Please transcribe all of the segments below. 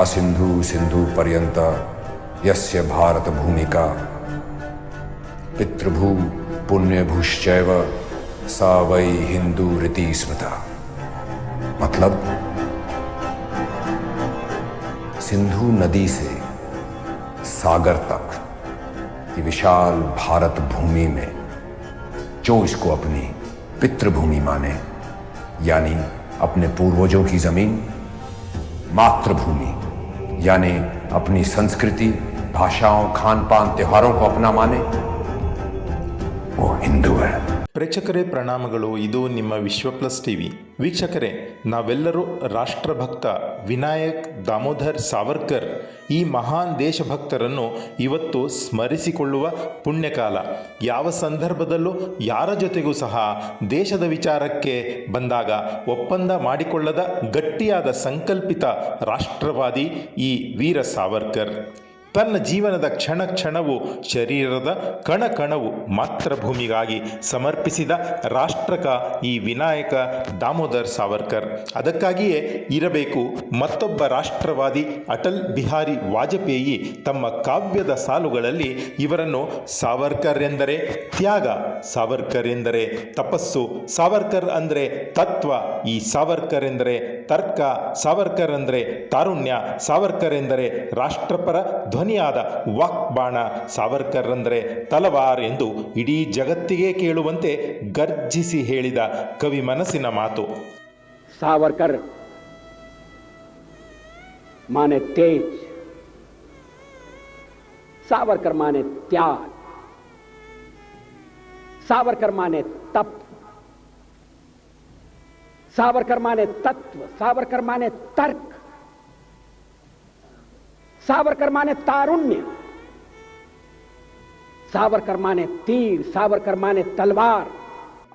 असिन्धु सिंधु पर्यंत यस्य भारत भूमिका पितृभू पुण्यभूश्चैव सा वै हिंदू रीति स्मृता। मतलब? सिंधु नदी से सागर तक की विशाल भारत भूमि में जो इसको अपनी पितृभूमि माने, यानी अपने पूर्वजों की ज़मीन, मातृभूमि यानी अपनी संस्कृति भाषाओं खान पान त्योहारों को अपना माने। वो हिंदू है। ಪ್ರೇಕ್ಷಕರೇ ಪ್ರಣಾಮಗಳು, ಇದು ನಿಮ್ಮ ವಿಶ್ವ ಪ್ಲಸ್ ಟಿವಿ. ವೀಕ್ಷಕರೇ, ನಾವೆಲ್ಲರೂ ರಾಷ್ಟ್ರಭಕ್ತ ವಿನಾಯಕ್ ದಾಮೋದರ್ ಸಾವರ್ಕರ್, ಈ ಮಹಾನ್ ದೇಶಭಕ್ತರನ್ನು ಇವತ್ತು ಸ್ಮರಿಸಿಕೊಳ್ಳುವ ಪುಣ್ಯಕಾಲ. ಯಾವ ಸಂದರ್ಭದಲ್ಲೂ ಯಾರ ಜೊತೆಗೂ ಸಹ ದೇಶದ ವಿಚಾರಕ್ಕೆ ಬಂದಾಗ ಒಪ್ಪಂದ ಮಾಡಿಕೊಳ್ಳದ ಗಟ್ಟಿಯಾದ ಸಂಕಲ್ಪಿತ ರಾಷ್ಟ್ರವಾದಿ ಈ ವೀರ ಸಾವರ್ಕರ್. ತನ್ನ ಜೀವನದ ಕ್ಷಣ ಕ್ಷಣವು ಶರೀರದ ಕಣ ಕಣವು ಮಾತೃಭೂಮಿಗಾಗಿ ಸಮರ್ಪಿಸಿದ ರಾಷ್ಟ್ರಕ ಈ ವಿನಾಯಕ ದಾಮೋದರ್ ಸಾವರ್ಕರ್. ಅದಕ್ಕಾಗಿಯೇ ಇರಬೇಕು ಮತ್ತೊಬ್ಬ ರಾಷ್ಟ್ರವಾದಿ ಅಟಲ್ ಬಿಹಾರಿ ವಾಜಪೇಯಿ ತಮ್ಮ ಕಾವ್ಯದ ಸಾಲುಗಳಲ್ಲಿ ಇವರನ್ನು ಸಾವರ್ಕರ್ ಎಂದರೆ ತ್ಯಾಗ, ಸಾವರ್ಕರ್ ಎಂದರೆ ತಪಸ್ಸು, ಸಾವರ್ಕರ್ ಅಂದರೆ ತತ್ವ, ಈ ಸಾವರ್ಕರ್ ಎಂದರೆ ತರ್ಕ, ಸಾವರ್ಕರ್ ಅಂದರೆ ತಾರುಣ್ಯ, ಸಾವರ್ಕರ್ ಎಂದರೆ ರಾಷ್ಟ್ರಪರ ಧ್ವನಿಯಾದ ವಾಕ್ಬಾಣ ಸಾವರ್ಕರ್ ಅಂದರೆ ತಲವಾರ್ ಎಂದು ಇಡೀ ಜಗತ್ತಿಗೆ ಕೇಳುವಂತೆ ಗರ್ಜಿಸಿ ಹೇಳಿದ ಕವಿ ಮನಸ್ಸಿನ ಮಾತು सावरकर माने तेज सावरकर माने त्याग सावरकर माने तप सावरकर माने तत्व सावरकर माने तर्क सावरकर माने तारुण्य सावरकर माने तीर सावरकर माने तलवार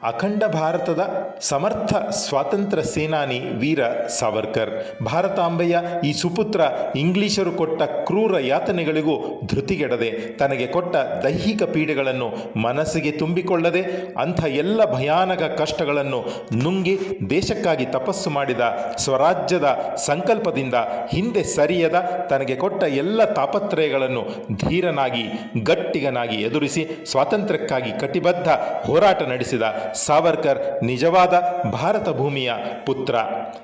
ಅಖಂಡ ಭಾರತದ ಸಮರ್ಥ ಸ್ವಾತಂತ್ರ್ಯ ಸೇನಾನಿ ವೀರ ಸಾವರ್ಕರ್. ಭಾರತಾಂಬೆಯ ಈ ಸುಪುತ್ರ ಇಂಗ್ಲಿಷರು ಕೊಟ್ಟ ಕ್ರೂರ ಯಾತನೆಗಳಿಗೂ ಧೃತಿಗೆಡದೆ, ತನಗೆ ಕೊಟ್ಟ ದೈಹಿಕ ಪೀಡೆಗಳನ್ನು ಮನಸ್ಸಿಗೆ ತುಂಬಿಕೊಳ್ಳದೆ, ಅಂಥ ಎಲ್ಲ ಭಯಾನಕ ಕಷ್ಟಗಳನ್ನು ನುಂಗಿ ದೇಶಕ್ಕಾಗಿ ತಪಸ್ಸು ಮಾಡಿದ ಸ್ವರಾಜ್ಯದ ಸಂಕಲ್ಪದಿಂದ ಹಿಂದೆ ಸರಿಯದ, ತನಗೆ ಕೊಟ್ಟ ಎಲ್ಲ ತಾಪತ್ರಯಗಳನ್ನು ಧೀರನಾಗಿ ಗಟ್ಟಿಗನಾಗಿ ಎದುರಿಸಿ ಸ್ವಾತಂತ್ರ್ಯಕ್ಕಾಗಿ ಕಟಿಬದ್ಧ ಹೋರಾಟ ನಡೆಸಿದ ಸಾವರ್ಕರ್ ನಿಜವಾದ ಭಾರತ ಭೂಮಿಯ ಪುತ್ರ.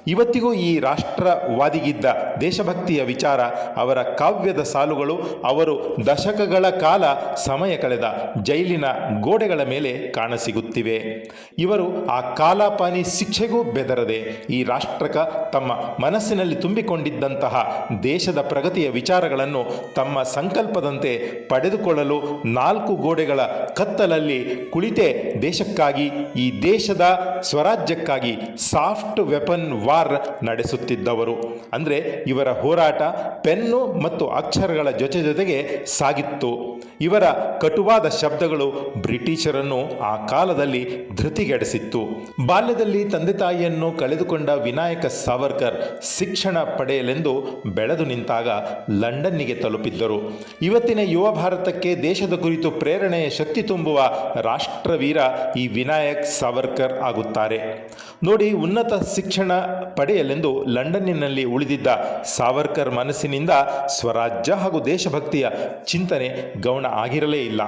ಇವತ್ತಿಗೂ ಈ ರಾಷ್ಟ್ರವಾದಿಗಿದ್ದ ದೇಶಭಕ್ತಿಯ ವಿಚಾರ, ಅವರ ಕಾವ್ಯದ ಸಾಲುಗಳು, ಅವರು ದಶಕಗಳ ಕಾಲ ಸಮಯ ಕಳೆದ ಜೈಲಿನ ಗೋಡೆಗಳ ಮೇಲೆ ಕಾಣಸಿಗುತ್ತಿವೆ. ಇವರು ಆ ಕಾಲಾಪಾನಿ ಶಿಕ್ಷೆಗೂ ಬೆದರದೆ ಈ ರಾಷ್ಟ್ರಕ ತಮ್ಮ ಮನಸ್ಸಿನಲ್ಲಿ ತುಂಬಿಕೊಂಡಿದ್ದಂತಹ ದೇಶದ ಪ್ರಗತಿಯ ವಿಚಾರಗಳನ್ನು ತಮ್ಮ ಸಂಕಲ್ಪದಂತೆ ಪಡೆದುಕೊಳ್ಳಲು ನಾಲ್ಕು ಗೋಡೆಗಳ ಕತ್ತಲಲ್ಲಿ ಕುಳಿತೇ ದೇಶಕ್ಕಾಗಿ ಈ ದೇಶದ ಸ್ವರಾಜ್ಯಕ್ಕಾಗಿ ಸಾಫ್ಟ್ ವೆಪನ್ ವಾರ್ ನಡೆಸುತ್ತಿದ್ದವರು. ಅಂದರೆ ಇವರ ಹೋರಾಟ ಪೆನ್ನು ಮತ್ತು ಅಕ್ಷರಗಳ ಜೊತೆ ಜೊತೆಗೆ ಸಾಗಿತ್ತು. ಇವರ ಕಟುವಾದ ಶಬ್ದಗಳು ಬ್ರಿಟಿಷರನ್ನು ಆ ಕಾಲದಲ್ಲಿ ಧೃತಿಗೆಡಿಸಿತ್ತು. ಬಾಲ್ಯದಲ್ಲಿ ತಂದೆ ತಾಯಿಯನ್ನು ಕಳೆದುಕೊಂಡ ವಿನಾಯಕ ಸಾವರ್ಕರ್ ಶಿಕ್ಷಣ ಪಡೆಯಲೆಂದು ಬೆಳೆದು ನಿಂತಾಗ ಲಂಡನ್ನಿಗೆ ತಲುಪಿದ್ದರು. ಇವತ್ತಿನ ಯುವ ಭಾರತಕ್ಕೆ ದೇಶದ ಕುರಿತು ಪ್ರೇರಣೆಯ ಶಕ್ತಿ ತುಂಬುವ ರಾಷ್ಟ್ರವೀರ ಈ ವಿನಾಯಕ್ ಸಾವರ್ಕರ್ ಆಗುತ್ತಾರೆ. ನೋಡಿ, ಉನ್ನತ ಶಿಕ್ಷಣ ಪಡೆಯಲೆಂದು ಲಂಡನ್ನಿನಲ್ಲಿ ಉಳಿದಿದ್ದ ಸಾವರ್ಕರ್ ಮನಸ್ಸಿನಿಂದ ಸ್ವರಾಜ್ಯ ಹಾಗೂ ದೇಶಭಕ್ತಿಯ ಚಿಂತನೆ ಗೌಣ ಆಗಿರಲೇ ಇಲ್ಲ.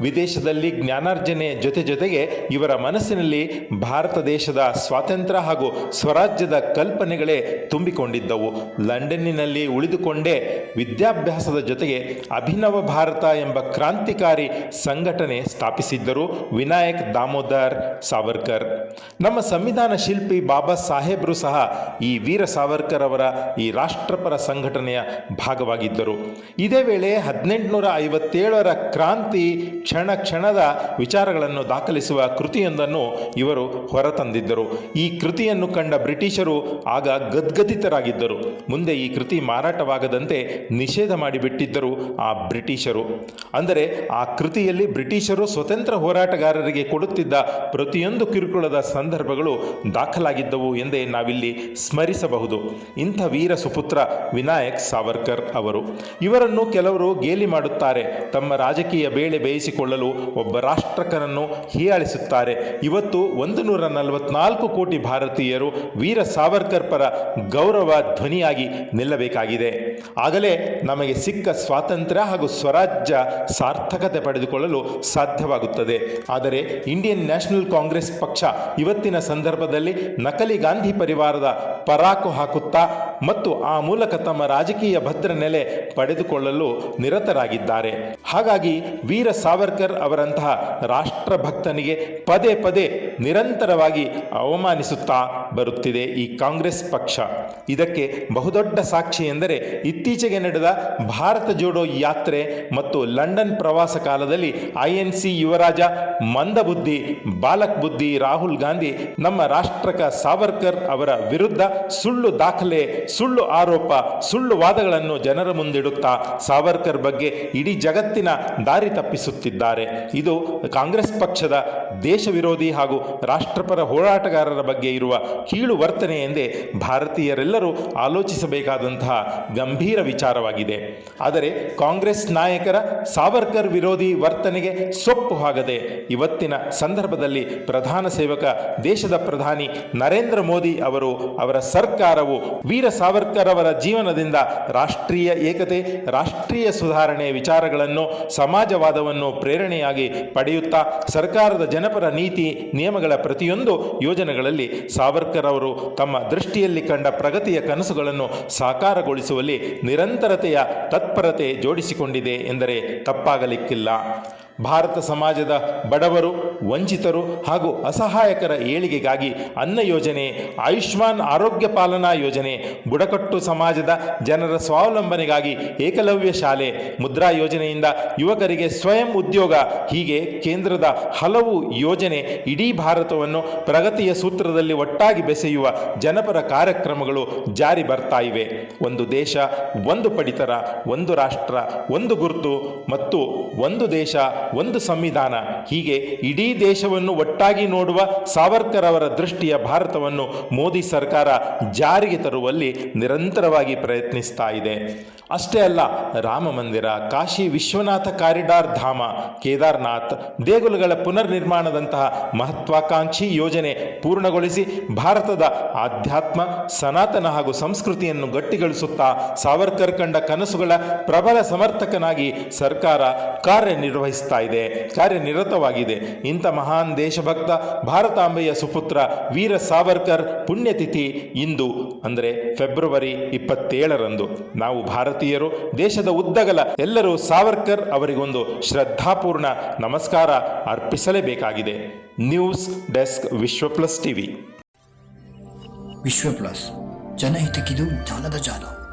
ವಿದೇಶದಲ್ಲಿ ಜ್ಞಾನಾರ್ಜನೆ ಜೊತೆ ಜೊತೆಗೆ ಇವರ ಮನಸ್ಸಿನಲ್ಲಿ ಭಾರತ ದೇಶದ ಸ್ವಾತಂತ್ರ್ಯ ಹಾಗೂ ಸ್ವರಾಜ್ಯದ ಕಲ್ಪನೆಗಳೇ ತುಂಬಿಕೊಂಡಿದ್ದವು. ಲಂಡನ್ನಿನಲ್ಲಿ ಉಳಿದುಕೊಂಡೇ ವಿದ್ಯಾಭ್ಯಾಸದ ಜೊತೆಗೆ ಅಭಿನವ ಭಾರತ ಎಂಬ ಕ್ರಾಂತಿಕಾರಿ ಸಂಘಟನೆ ಸ್ಥಾಪಿಸಿದ್ದರು ವಿನಾಯಕ್ ದಾಮೋದರ್ ಸಾವರ್ಕರ್. ನಮ್ಮ ಸಂವಿಧಾನ ಶಿಲ್ಪಿ ಬಾಬಾ ಸಾಹೇಬ್ರು ಸಹ ಈ ವೀರ ಸಾವರ್ಕರ್ ಅವರ ಈ ರಾಷ್ಟ್ರಪರ ಸಂಘಟನೆಯ ಭಾಗವಾಗಿದ್ದರು. ಇದೇ ವೇಳೆ ಹದಿನೆಂಟುನೂರ ಐವತ್ತೇಳರ ಕ್ರಾಂತಿ ಕ್ಷಣ ಕ್ಷಣದ ವಿಚಾರಗಳನ್ನು ದಾಖಲಿಸುವ ಕೃತಿಯೊಂದನ್ನು ಇವರು ಹೊರತಂದಿದ್ದರು. ಈ ಕೃತಿಯನ್ನು ಕಂಡ ಬ್ರಿಟಿಷರು ಆಗ ಗದ್ಗದಿತರಾಗಿದ್ದರು. ಮುಂದೆ ಈ ಕೃತಿ ಮಾರಾಟವಾಗದಂತೆ ನಿಷೇಧ ಮಾಡಿಬಿಟ್ಟಿದ್ದರು ಆ ಬ್ರಿಟಿಷರು. ಅಂದರೆ ಆ ಕೃತಿಯಲ್ಲಿ ಬ್ರಿಟಿಷರು ಸ್ವತಂತ್ರ ಹೋರಾಟಗಾರರಿಗೆ ಕೊಡುತ್ತಿದ್ದ ಪ್ರತಿಯೊಂದು ಕಿರುಕುಳದ ಸಂದರ್ಭಗಳು ದಾಖಲಾಗಿದ್ದವು ಎಂದೇ ನಾವಿಲ್ಲಿ ಸ್ಮರಿಸಬಹುದು. ಇಂಥ ವೀರ ಸುಪುತ್ರ ವಿನಾಯಕ್ ಸಾವರ್ಕರ್ ಅವರು. ಇವರನ್ನು ಕೆಲವರು ಗೇಲಿ ಮಾಡುತ್ತಾರೆ. ತಮ್ಮ ರಾಜಕೀಯ ಬೇಳೆ ಬೇಯಿಸಿ ಉಳಿಸಿಕೊಳ್ಳಲು ಒಬ್ಬ ರಾಷ್ಟ್ರಕನನ್ನು ಹೀಯಾಳಿಸುತ್ತಾರೆ. ಇವತ್ತು ಒಂದು ನೂರ ನಲವತ್ನಾಲ್ಕು ಕೋಟಿ ಭಾರತೀಯರು ವೀರ ಸಾವರ್ಕರ್ ಪರ ಗೌರವ ಧ್ವನಿಯಾಗಿ ನಿಲ್ಲಬೇಕಾಗಿದೆ. ಆಗಲೇ ನಮಗೆ ಸಿಕ್ಕ ಸ್ವಾತಂತ್ರ್ಯ ಹಾಗೂ ಸ್ವರಾಜ್ಯ ಸಾರ್ಥಕತೆ ಪಡೆದುಕೊಳ್ಳಲು ಸಾಧ್ಯವಾಗುತ್ತದೆ. ಆದರೆ ಇಂಡಿಯನ್ ನ್ಯಾಷನಲ್ ಕಾಂಗ್ರೆಸ್ ಪಕ್ಷ ಇವತ್ತಿನ ಸಂದರ್ಭದಲ್ಲಿ ನಕಲಿ ಗಾಂಧಿ ಪರಿವಾರದ ಪರಾಕು ಹಾಕುತ್ತಾ ಮತ್ತು ಆ ಮೂಲಕ ತಮ್ಮ ರಾಜಕೀಯ ಭದ್ರ ನೆಲೆ ಪಡೆದುಕೊಳ್ಳಲು ನಿರತರಾಗಿದ್ದಾರೆ. ಹಾಗಾಗಿ ವೀರ ಸಾವರ್ಕರ್ ಅವರಂತಹ ರಾಷ್ಟ್ರಭಕ್ತನಿಗೆ ಪದೇ ಪದೇ ನಿರಂತರವಾಗಿ ಅವಮಾನಿಸುತ್ತಾ ಬರುತ್ತಿದೆ ಈ ಕಾಂಗ್ರೆಸ್ ಪಕ್ಷ. ಇದಕ್ಕೆ ಬಹುದೊಡ್ಡ ಸಾಕ್ಷಿ ಎಂದರೆ ಇತ್ತೀಚೆಗೆ ನಡೆದ ಭಾರತ ಜೋಡೋ ಯಾತ್ರೆ ಮತ್ತು ಲಂಡನ್ ಪ್ರವಾಸ ಕಾಲದಲ್ಲಿ ಐಎನ್ಸಿ ಯುವರಾಜ ಮಂದಬುದ್ಧಿ, ಬಾಲಕ್ ಬುದ್ಧಿ, ರಾಹುಲ್ ಗಾಂಧಿ ನಮ್ಮ ರಾಷ್ಟ್ರಕ ಸಾವರ್ಕರ್ ಅವರ ವಿರುದ್ಧ ಸುಳ್ಳು ದಾಖಲೆ, ಸುಳ್ಳು ಆರೋಪ, ಸುಳ್ಳು ವಾದಗಳನ್ನು ಜನರ ಮುಂದಿಡುತ್ತಾ ಸಾವರ್ಕರ್ ಬಗ್ಗೆ ಇಡೀ ಜಗತ್ತಿನ ದಾರಿ ತಪ್ಪಿಸುತ್ತಿದ್ದಾರೆ. ಇದು ಕಾಂಗ್ರೆಸ್ ಪಕ್ಷದ ದೇಶ ವಿರೋಧಿ ಹಾಗೂ ರಾಷ್ಟ್ರಪರ ಹೋರಾಟಗಾರರ ಬಗ್ಗೆ ಇರುವ ಕೀಳು ವರ್ತನೆ ಎಂದೇ ಭಾರತೀಯರೆಲ್ಲರೂ ಆಲೋಚಿಸಬೇಕಾದಂತಹ ಗಂಭೀರ ವಿಚಾರವಾಗಿದೆ. ಆದರೆ ಕಾಂಗ್ರೆಸ್ ನಾಯಕರ ಸಾವರ್ಕರ್ ವಿರೋಧಿ ವರ್ತನೆಗೆ ಸೊಪ್ಪು ಆಗದೆ ಇವತ್ತಿನ ಸಂದರ್ಭದಲ್ಲಿ ಪ್ರಧಾನ ಸೇವಕ, ದೇಶದ ಪ್ರಧಾನಿ ನರೇಂದ್ರ ಮೋದಿ ಅವರು ಅವರ ಸರ್ಕಾರವು ವೀರ ಸಾವರ್ಕರ್ ಅವರ ಜೀವನದಿಂದ ರಾಷ್ಟ್ರೀಯ ಏಕತೆ, ರಾಷ್ಟ್ರೀಯ ಸುಧಾರಣೆ ವಿಚಾರಗಳನ್ನು, ಸಮಾಜವಾದವನ್ನು ಪ್ರೇರಣೆಯಾಗಿ ಪಡೆಯುತ್ತಾ ಸರ್ಕಾರದ ಜನಪರ ನೀತಿ, ನಿಯಮಗಳ ಪ್ರತಿಯೊಂದು ಯೋಜನೆಗಳಲ್ಲಿ ಸಾವರ್ಕರ್ ಅವರು ತಮ್ಮ ದೃಷ್ಟಿಯಲ್ಲಿ ಕಂಡ ಪ್ರಗತಿಯ ಕನಸುಗಳನ್ನು ಸಾಕಾರಗೊಳಿಸುವಲ್ಲಿ ನಿರಂತರತೆಯ ತತ್ಪರತೆ ಜೋಡಿಸಿಕೊಂಡಿದೆ ಎಂದರೆ ತಪ್ಪಾಗಲಿಕ್ಕಿಲ್ಲ. ಭಾರತ ಸಮಾಜದ ಬಡವರು, ವಂಚಿತರು ಹಾಗೂ ಅಸಹಾಯಕರ ಏಳಿಗೆಗಾಗಿ ಅನ್ನ ಯೋಜನೆ, ಆಯುಷ್ಮಾನ್ ಆರೋಗ್ಯ ಪಾಲನಾ ಯೋಜನೆ, ಬುಡಕಟ್ಟು ಸಮಾಜದ ಜನರ ಸ್ವಾವಲಂಬನೆಗಾಗಿ ಏಕಲವ್ಯ ಶಾಲೆ, ಮುದ್ರಾ ಯೋಜನೆಯಿಂದ ಯುವಕರಿಗೆ ಸ್ವಯಂ ಉದ್ಯೋಗ, ಹೀಗೆ ಕೇಂದ್ರದ ಹಲವು ಯೋಜನೆ ಇಡೀ ಭಾರತವನ್ನು ಪ್ರಗತಿಯ ಸೂತ್ರದಲ್ಲಿ ಒಟ್ಟಾಗಿ ಬೆಸೆಯುವ ಜನಪರ ಕಾರ್ಯಕ್ರಮಗಳು ಜಾರಿ ಬರ್ತಾ ಇವೆ. ಒಂದು ದೇಶ, ಒಂದು ಪಡಿತರ, ಒಂದು ರಾಷ್ಟ್ರ, ಒಂದು ಗುರುತು ಮತ್ತು ಒಂದು ದೇಶ ಒಂದು ಸಂವಿಧಾನ ಹೀಗೆ ಇಡೀ ದೇಶವನ್ನು ಒಟ್ಟಾಗಿ ನೋಡುವ ಸಾವರ್ಕರ್ ಅವರ ದೃಷ್ಟಿಯ ಭಾರತವನ್ನು ಮೋದಿ ಸರ್ಕಾರ ಜಾರಿಗೆ ತರುವಲ್ಲಿ ನಿರಂತರವಾಗಿ ಪ್ರಯತ್ನಿಸ್ತಾ ಇದೆ. ಅಷ್ಟೇ ಅಲ್ಲ, ರಾಮ ಮಂದಿರ, ಕಾಶಿ ವಿಶ್ವನಾಥ ಕಾರಿಡಾರ್ ಧಾಮ, ಕೇದಾರ್ನಾಥ್, ದೇಗುಲಗಳ ಪುನರ್ ನಿರ್ಮಾಣದಂತಹ ಮಹತ್ವಾಕಾಂಕ್ಷಿ ಯೋಜನೆ ಪೂರ್ಣಗೊಳಿಸಿ ಭಾರತದ ಆಧ್ಯಾತ್ಮ, ಸನಾತನ ಹಾಗೂ ಸಂಸ್ಕೃತಿಯನ್ನು ಗಟ್ಟಿಗೊಳಿಸುತ್ತಾ ಸಾವರ್ಕರ್ ಕಂಡ ಕನಸುಗಳ ಪ್ರಬಲ ಸಮರ್ಥಕನಾಗಿ ಸರ್ಕಾರ ಕಾರ್ಯನಿರ್ವಹಿಸ್ತಾ ಇದೆ. ಕಾರ್ಯನಿರತವಾಗಿದೆ ಇಂಥ ಮಹಾನ್ ದೇಶಭಕ್ತ ಭಾರತಾಂಬೆಯ ಸುಪುತ್ರ ವೀರ ಸಾವರ್ಕರ್ ಪುಣ್ಯತಿಥಿ ಇಂದು ಅಂದರೆ ಫೆಬ್ರವರಿ ಇಪ್ಪತ್ತೇಳರಂದು. ನಾವು ಭಾರತೀಯರು, ದೇಶದ ಉದ್ದಗಲ ಎಲ್ಲರೂ ಸಾವರ್ಕರ್ ಅವರಿಗೊಂದು ಶ್ರದ್ಧಾಪೂರ್ಣ ನಮಸ್ಕಾರ ಅರ್ಪಿಸಲೇಬೇಕಾಗಿದೆ. News desk Vishwa plus TV. Vishwa plus. ಜನಹಿತಕ್ಕಿದು ಜ್ಞಾನದ ಜಾಲ.